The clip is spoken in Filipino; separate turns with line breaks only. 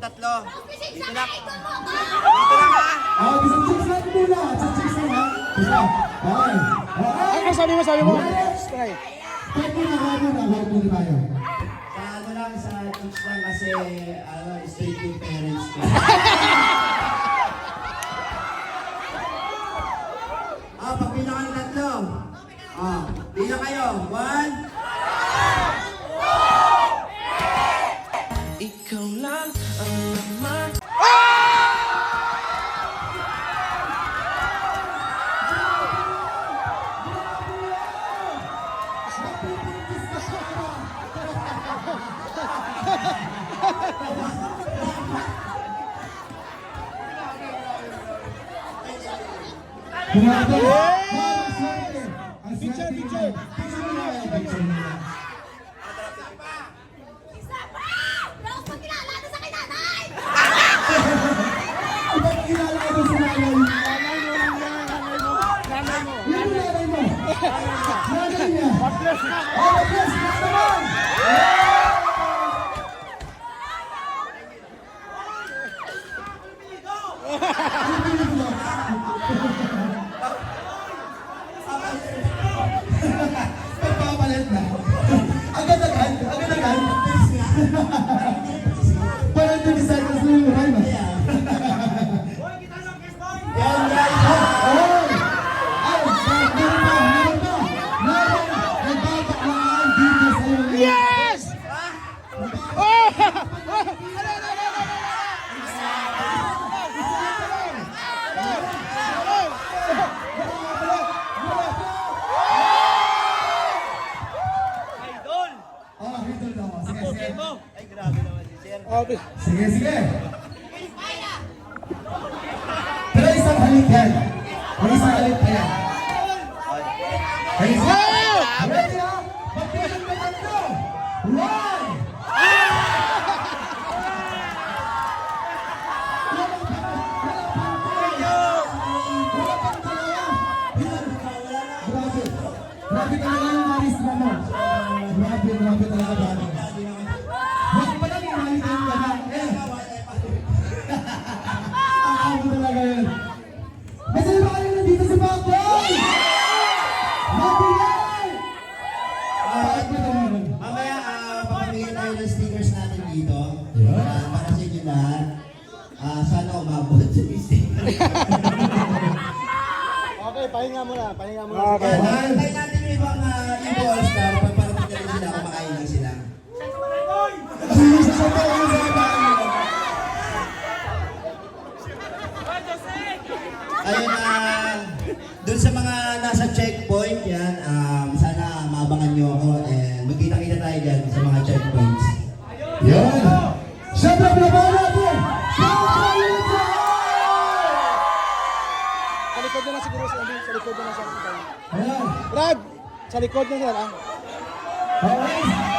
ng tatlo.
Dito na. Dito lang ha.
Ah, isang chicks lang muna. Isang chicks lang ha. Isa. Okay. Okay.
Ano sabi mo, sabi mo? Try.
Kahit muna, kahit muna, kahit muna tayo.
Sa ano lang, sa chicks lang kasi, ano, straight yung parents ko. Ah, pag bilang ka ng tatlo. Ah, bilang kayo. One.
Ikaw
Grabe.
Picture, picture.
Picture muna.
Isa pa! Rose, pag kilala na sa kay nanay!
Iba't kilala ka sa nanay.
Nanay mo, nanay mo, nanay mo.
Nanay niya.
Bless na.
Oh, yes, yes naman. Pagpapalit
grabe Sir.
Okay.
Sige, sige. Pero isang halik yan. May isang halik yan.
Ah, sana umabot yung sticker.
Okay, pahinga muna, pahinga muna.
Okay.
Yan, tayo natin yung ibang uh, Evo All-Star. Pag parating na sila, kumakain lang sila.
Sa sa sa?
Ayun na, dun sa mga nasa checkpoint, yan, um,
likod na lang siguro sa sa likod na lang
Ayan.
Brad, sa likod na sir ah.
Okay.